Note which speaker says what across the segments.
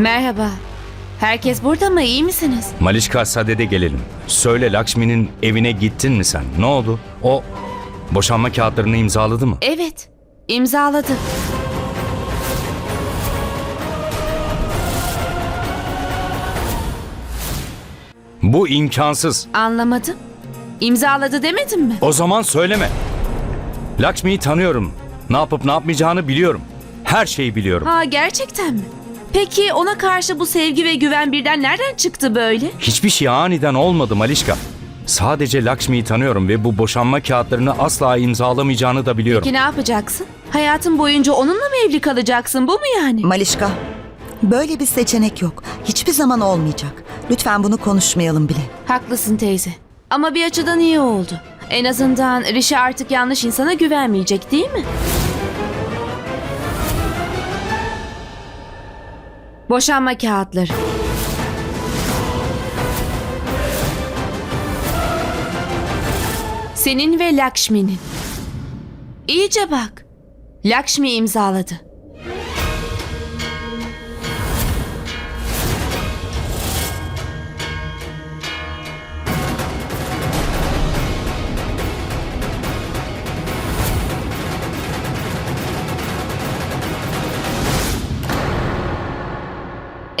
Speaker 1: Merhaba. Herkes burada mı? İyi misiniz?
Speaker 2: Malişka Sade'de gelelim. Söyle Lakshmi'nin evine gittin mi sen? Ne oldu? O boşanma kağıtlarını imzaladı mı?
Speaker 1: Evet. imzaladı.
Speaker 2: Bu imkansız.
Speaker 1: Anlamadım. İmzaladı demedim mi?
Speaker 2: O zaman söyleme. Lakshmi'yi tanıyorum. Ne yapıp ne yapmayacağını biliyorum. Her şeyi biliyorum.
Speaker 1: Ha gerçekten mi? Peki ona karşı bu sevgi ve güven birden nereden çıktı böyle?
Speaker 2: Hiçbir şey aniden olmadı Malişka. Sadece Lakshmi'yi tanıyorum ve bu boşanma kağıtlarını asla imzalamayacağını da biliyorum.
Speaker 1: Ki ne yapacaksın? Hayatın boyunca onunla mı evli kalacaksın? Bu mu yani?
Speaker 3: Malişka, böyle bir seçenek yok. Hiçbir zaman olmayacak. Lütfen bunu konuşmayalım bile.
Speaker 1: Haklısın teyze. Ama bir açıdan iyi oldu. En azından Rişi artık yanlış insana güvenmeyecek değil mi? Boşanma kağıtları. Senin ve Lakshmi'nin. İyice bak. Lakshmi imzaladı.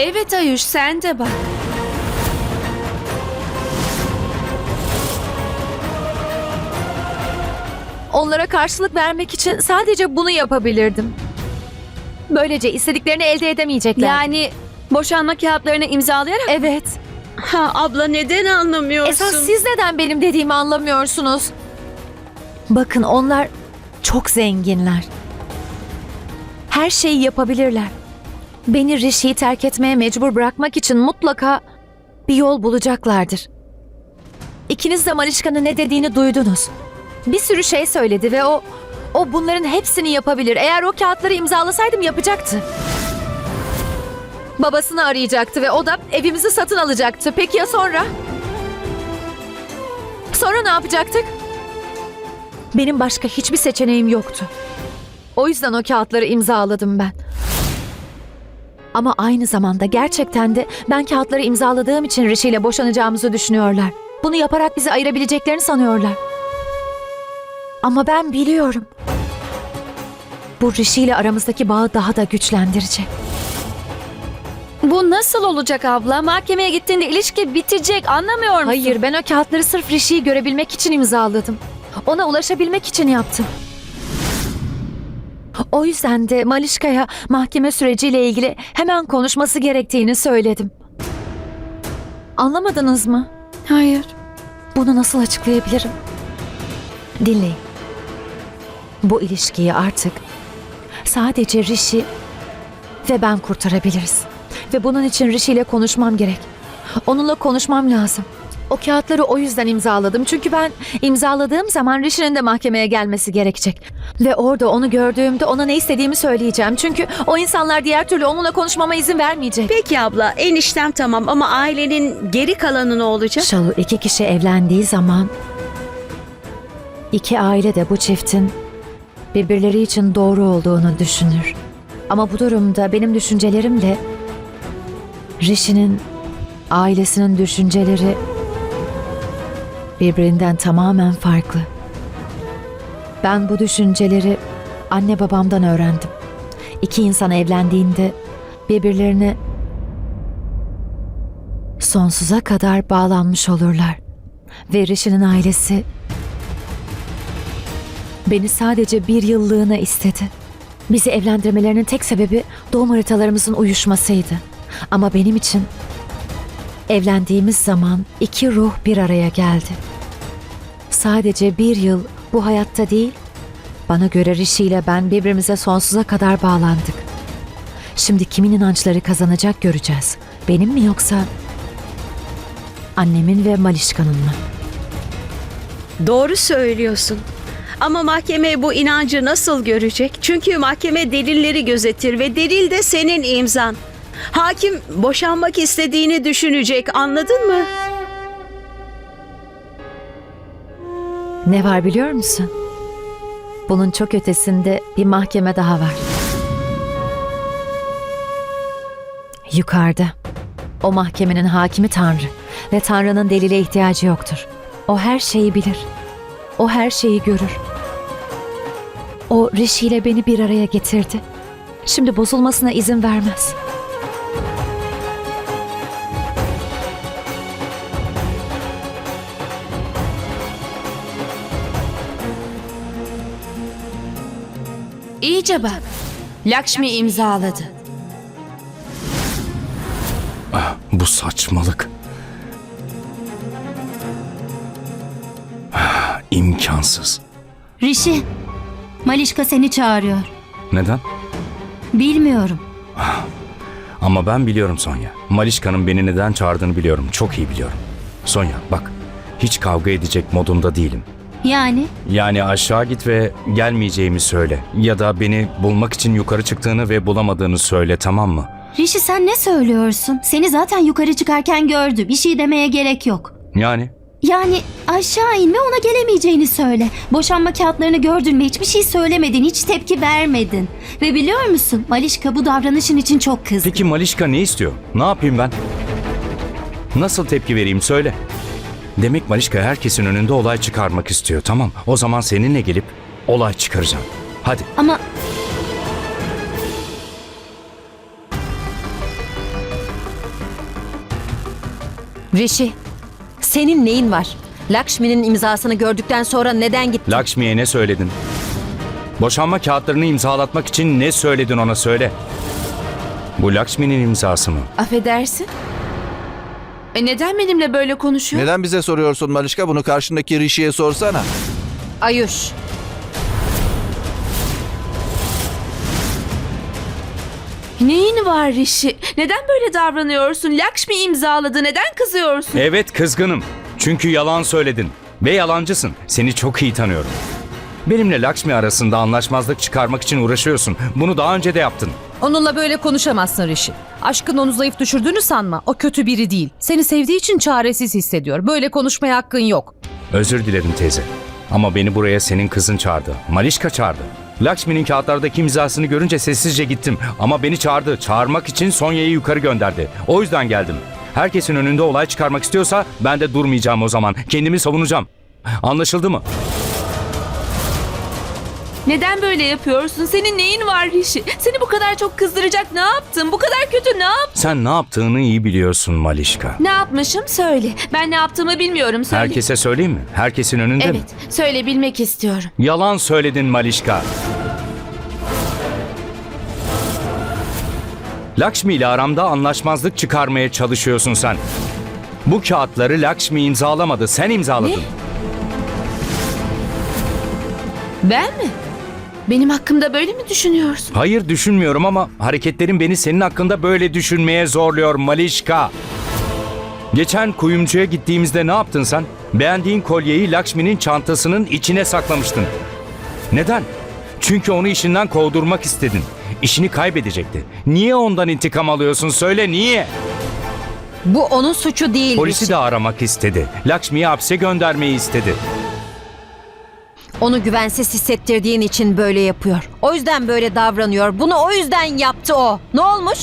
Speaker 1: Evet Ayuş sen de bak.
Speaker 4: Onlara karşılık vermek için sadece bunu yapabilirdim. Böylece istediklerini elde edemeyecekler.
Speaker 5: Yani boşanma kağıtlarını imzalayarak
Speaker 4: evet.
Speaker 5: ha abla neden anlamıyorsun?
Speaker 4: Esas siz neden benim dediğimi anlamıyorsunuz? Bakın onlar çok zenginler. Her şeyi yapabilirler. Beni Rishi'yi terk etmeye mecbur bırakmak için mutlaka bir yol bulacaklardır. İkiniz de Malişka'nın ne dediğini duydunuz. Bir sürü şey söyledi ve o o bunların hepsini yapabilir. Eğer o kağıtları imzalasaydım yapacaktı. Babasını arayacaktı ve o da evimizi satın alacaktı. Peki ya sonra? Sonra ne yapacaktık? Benim başka hiçbir seçeneğim yoktu. O yüzden o kağıtları imzaladım ben. Ama aynı zamanda gerçekten de ben kağıtları imzaladığım için Rishi ile boşanacağımızı düşünüyorlar. Bunu yaparak bizi ayırabileceklerini sanıyorlar. Ama ben biliyorum. Bu Rishi ile aramızdaki bağı daha da güçlendirecek.
Speaker 5: Bu nasıl olacak abla? Mahkemeye gittiğinde ilişki bitecek anlamıyor musun?
Speaker 4: Hayır ben o kağıtları sırf Rishi'yi görebilmek için imzaladım. Ona ulaşabilmek için yaptım. O yüzden de Malişka'ya mahkeme süreciyle ilgili hemen konuşması gerektiğini söyledim. Anlamadınız mı?
Speaker 5: Hayır.
Speaker 4: Bunu nasıl açıklayabilirim? Dinleyin. Bu ilişkiyi artık sadece Rishi ve ben kurtarabiliriz. Ve bunun için Rishi ile konuşmam gerek. Onunla konuşmam lazım. O kağıtları o yüzden imzaladım. Çünkü ben imzaladığım zaman Rishi'nin de mahkemeye gelmesi gerekecek. Ve orada onu gördüğümde ona ne istediğimi söyleyeceğim. Çünkü o insanlar diğer türlü onunla konuşmama izin vermeyecek.
Speaker 6: Peki abla eniştem tamam ama ailenin geri kalanı ne olacak?
Speaker 4: Şalu iki kişi evlendiği zaman iki aile de bu çiftin birbirleri için doğru olduğunu düşünür. Ama bu durumda benim düşüncelerimle Rishi'nin ailesinin düşünceleri birbirinden tamamen farklı. Ben bu düşünceleri anne babamdan öğrendim. İki insan evlendiğinde birbirlerine sonsuza kadar bağlanmış olurlar. Ve Rishi'nin ailesi beni sadece bir yıllığına istedi. Bizi evlendirmelerinin tek sebebi doğum haritalarımızın uyuşmasıydı. Ama benim için evlendiğimiz zaman iki ruh bir araya geldi. Sadece bir yıl bu hayatta değil, bana göre Rishi ile ben birbirimize sonsuza kadar bağlandık. Şimdi kimin inançları kazanacak göreceğiz. Benim mi yoksa annemin ve Malişka'nın mı?
Speaker 6: Doğru söylüyorsun. Ama mahkeme bu inancı nasıl görecek? Çünkü mahkeme delilleri gözetir ve delil de senin imzan. Hakim boşanmak istediğini düşünecek anladın mı?
Speaker 4: Ne var biliyor musun? Bunun çok ötesinde bir mahkeme daha var. Yukarıda. O mahkemenin hakimi Tanrı ve Tanrı'nın delile ihtiyacı yoktur. O her şeyi bilir. O her şeyi görür. O Rishi ile beni bir araya getirdi. Şimdi bozulmasına izin vermez.
Speaker 1: İyice bak. Lakshmi imzaladı.
Speaker 2: Bu saçmalık. Ah, İmkansız.
Speaker 7: Rişi, Malişka seni çağırıyor.
Speaker 2: Neden?
Speaker 7: Bilmiyorum.
Speaker 2: Ama ben biliyorum Sonya. Malişka'nın beni neden çağırdığını biliyorum. Çok iyi biliyorum. Sonya bak. Hiç kavga edecek modunda değilim.
Speaker 7: Yani
Speaker 2: Yani aşağı git ve gelmeyeceğimi söyle. Ya da beni bulmak için yukarı çıktığını ve bulamadığını söyle tamam mı?
Speaker 7: Rişi sen ne söylüyorsun? Seni zaten yukarı çıkarken gördü. Bir şey demeye gerek yok.
Speaker 2: Yani
Speaker 7: Yani aşağı in ve ona gelemeyeceğini söyle. Boşanma kağıtlarını gördün mü hiçbir şey söylemedin, hiç tepki vermedin. Ve biliyor musun Malişka bu davranışın için çok kızdı.
Speaker 2: peki Malişka ne istiyor? Ne yapayım ben? Nasıl tepki vereyim söyle. Demek Malişka herkesin önünde olay çıkarmak istiyor. Tamam. O zaman seninle gelip olay çıkaracağım. Hadi.
Speaker 7: Ama
Speaker 8: Rishi, senin neyin var? Lakshmi'nin imzasını gördükten sonra neden gittin?
Speaker 2: Lakshmi'ye ne söyledin? Boşanma kağıtlarını imzalatmak için ne söyledin ona söyle. Bu Lakshmi'nin imzası mı?
Speaker 1: Affedersin. E neden benimle böyle konuşuyor?
Speaker 9: Neden bize soruyorsun Malişka? Bunu karşındaki Rishi'ye sorsana.
Speaker 8: Ayuş,
Speaker 1: Neyin var Rishi? Neden böyle davranıyorsun? Lakshmi imzaladı. Neden kızıyorsun?
Speaker 2: Evet kızgınım. Çünkü yalan söyledin. Ve yalancısın. Seni çok iyi tanıyorum. Benimle Lakshmi arasında anlaşmazlık çıkarmak için uğraşıyorsun. Bunu daha önce de yaptın.
Speaker 10: Onunla böyle konuşamazsın Rişi. Aşkın onu zayıf düşürdüğünü sanma. O kötü biri değil. Seni sevdiği için çaresiz hissediyor. Böyle konuşmaya hakkın yok.
Speaker 2: Özür dilerim teyze. Ama beni buraya senin kızın çağırdı. Malişka çağırdı. Lakshmi'nin kağıtlardaki imzasını görünce sessizce gittim. Ama beni çağırdı. Çağırmak için Sonya'yı yukarı gönderdi. O yüzden geldim. Herkesin önünde olay çıkarmak istiyorsa ben de durmayacağım o zaman. Kendimi savunacağım. Anlaşıldı mı?
Speaker 1: Neden böyle yapıyorsun? Senin neyin var Rishi? Seni bu kadar çok kızdıracak ne yaptın? Bu kadar kötü ne yaptın?
Speaker 2: Sen ne yaptığını iyi biliyorsun Malişka.
Speaker 1: Ne yapmışım? Söyle. Ben ne yaptığımı bilmiyorum. Söyle.
Speaker 2: Herkese söyleyeyim mi? Herkesin önünde mi?
Speaker 1: Evet. Söyle bilmek istiyorum.
Speaker 2: Yalan söyledin Malişka. Lakshmi ile aramda anlaşmazlık çıkarmaya çalışıyorsun sen. Bu kağıtları Lakshmi imzalamadı, sen imzaladın.
Speaker 1: Ben mi? Benim hakkımda böyle mi düşünüyorsun?
Speaker 2: Hayır düşünmüyorum ama hareketlerin beni senin hakkında böyle düşünmeye zorluyor Malişka. Geçen kuyumcuya gittiğimizde ne yaptın sen? Beğendiğin kolyeyi Lakshmi'nin çantasının içine saklamıştın. Neden? Çünkü onu işinden kovdurmak istedin. İşini kaybedecekti. Niye ondan intikam alıyorsun? Söyle niye?
Speaker 8: bu onun suçu değil
Speaker 2: Polisi de aramak istedi. Lakshmi'yi hapse göndermeyi istedi.
Speaker 8: Onu güvensiz hissettirdiğin için böyle yapıyor. O yüzden böyle davranıyor. Bunu o yüzden yaptı o. Ne olmuş?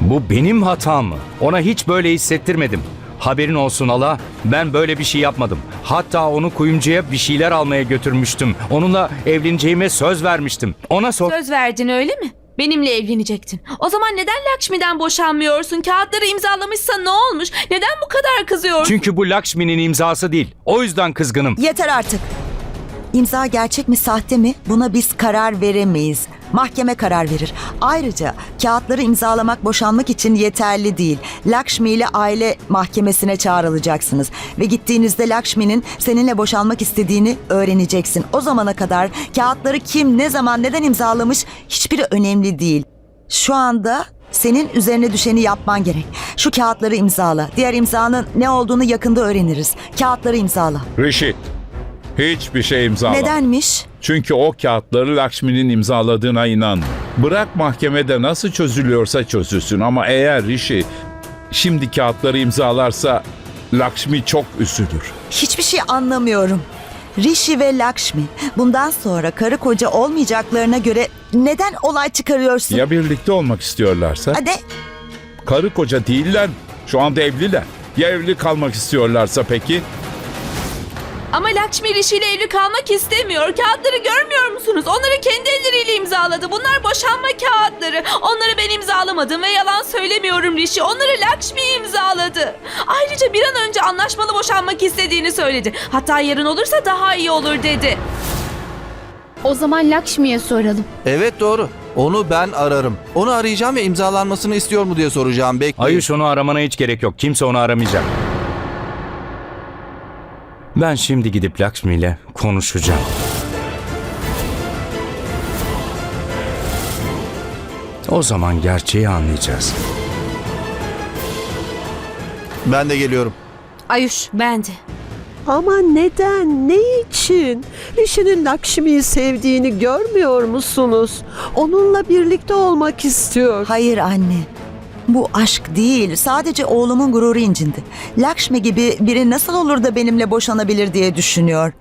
Speaker 2: Bu benim hatam mı? Ona hiç böyle hissettirmedim. Haberin olsun Allah, ben böyle bir şey yapmadım. Hatta onu kuyumcuya bir şeyler almaya götürmüştüm. Onunla evleneceğime söz vermiştim. Ona sor.
Speaker 1: Söz verdin öyle mi? Benimle evlenecektin. O zaman neden Lakshmi'den boşanmıyorsun? Kağıtları imzalamışsa ne olmuş? Neden bu kadar kızıyorsun?
Speaker 2: Çünkü bu Lakshmi'nin imzası değil. O yüzden kızgınım.
Speaker 3: Yeter artık. İmza gerçek mi sahte mi buna biz karar veremeyiz. Mahkeme karar verir. Ayrıca kağıtları imzalamak boşanmak için yeterli değil. Lakshmi ile aile mahkemesine çağrılacaksınız. Ve gittiğinizde Lakshmi'nin seninle boşanmak istediğini öğreneceksin. O zamana kadar kağıtları kim, ne zaman, neden imzalamış hiçbiri önemli değil. Şu anda senin üzerine düşeni yapman gerek. Şu kağıtları imzala. Diğer imzanın ne olduğunu yakında öğreniriz. Kağıtları imzala.
Speaker 11: Rişit, hiçbir şey imzalama.
Speaker 3: Nedenmiş?
Speaker 11: Çünkü o kağıtları Lakshmi'nin imzaladığına inan. Bırak mahkemede nasıl çözülüyorsa çözülsün ama eğer Rishi şimdi kağıtları imzalarsa Lakshmi çok üzülür.
Speaker 3: Hiçbir şey anlamıyorum. Rishi ve Lakshmi bundan sonra karı koca olmayacaklarına göre neden olay çıkarıyorsun?
Speaker 11: Ya birlikte olmak istiyorlarsa?
Speaker 3: Hadi
Speaker 11: Karı koca değiller. Şu anda evliler. Ya evli kalmak istiyorlarsa peki?
Speaker 1: Ama Lakshmi Rishi ile evli kalmak istemiyor. Kağıtları görmüyor musunuz? Onları kendi elleriyle imzaladı. Bunlar boşanma kağıtları. Onları ben imzalamadım ve yalan söylemiyorum Rishi. Onları Lakshmi imzaladı. Ayrıca bir an önce anlaşmalı boşanmak istediğini söyledi. Hatta yarın olursa daha iyi olur dedi.
Speaker 7: O zaman Lakshmi'ye soralım.
Speaker 9: Evet doğru. Onu ben ararım. Onu arayacağım ve imzalanmasını istiyor mu diye soracağım. Bekleyin.
Speaker 2: Ayuş onu aramana hiç gerek yok. Kimse onu aramayacak. Ben şimdi gidip Lakshmi ile konuşacağım. O zaman gerçeği anlayacağız.
Speaker 9: Ben de geliyorum.
Speaker 8: Ayuş,
Speaker 1: Ben de.
Speaker 12: Ama neden? Ne için? Rişi'nin Lakşmi'yi sevdiğini görmüyor musunuz? Onunla birlikte olmak istiyor.
Speaker 3: hayır anne. Bu aşk değil. Sadece oğlumun gururu incindi. Lakshmi gibi biri nasıl olur da benimle boşanabilir diye düşünüyor.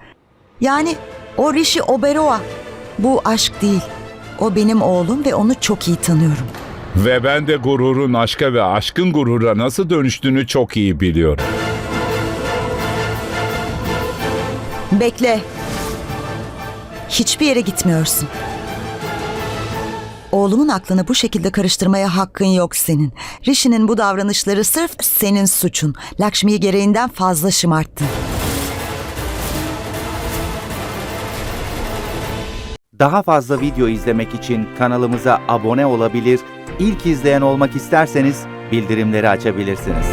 Speaker 3: Yani o Rishi Oberoi. Bu aşk değil. O benim oğlum ve onu çok iyi tanıyorum.
Speaker 11: Ve ben de gururun aşka ve aşkın gurura nasıl dönüştüğünü çok iyi biliyorum.
Speaker 3: Bekle. Hiçbir yere gitmiyorsun. Oğlumun aklını bu şekilde karıştırmaya hakkın yok senin. Rishi'nin bu davranışları sırf senin suçun. Lakshmi'yi gereğinden fazla şımarttın.
Speaker 13: Daha fazla video izlemek için kanalımıza abone olabilir, ilk izleyen olmak isterseniz bildirimleri açabilirsiniz.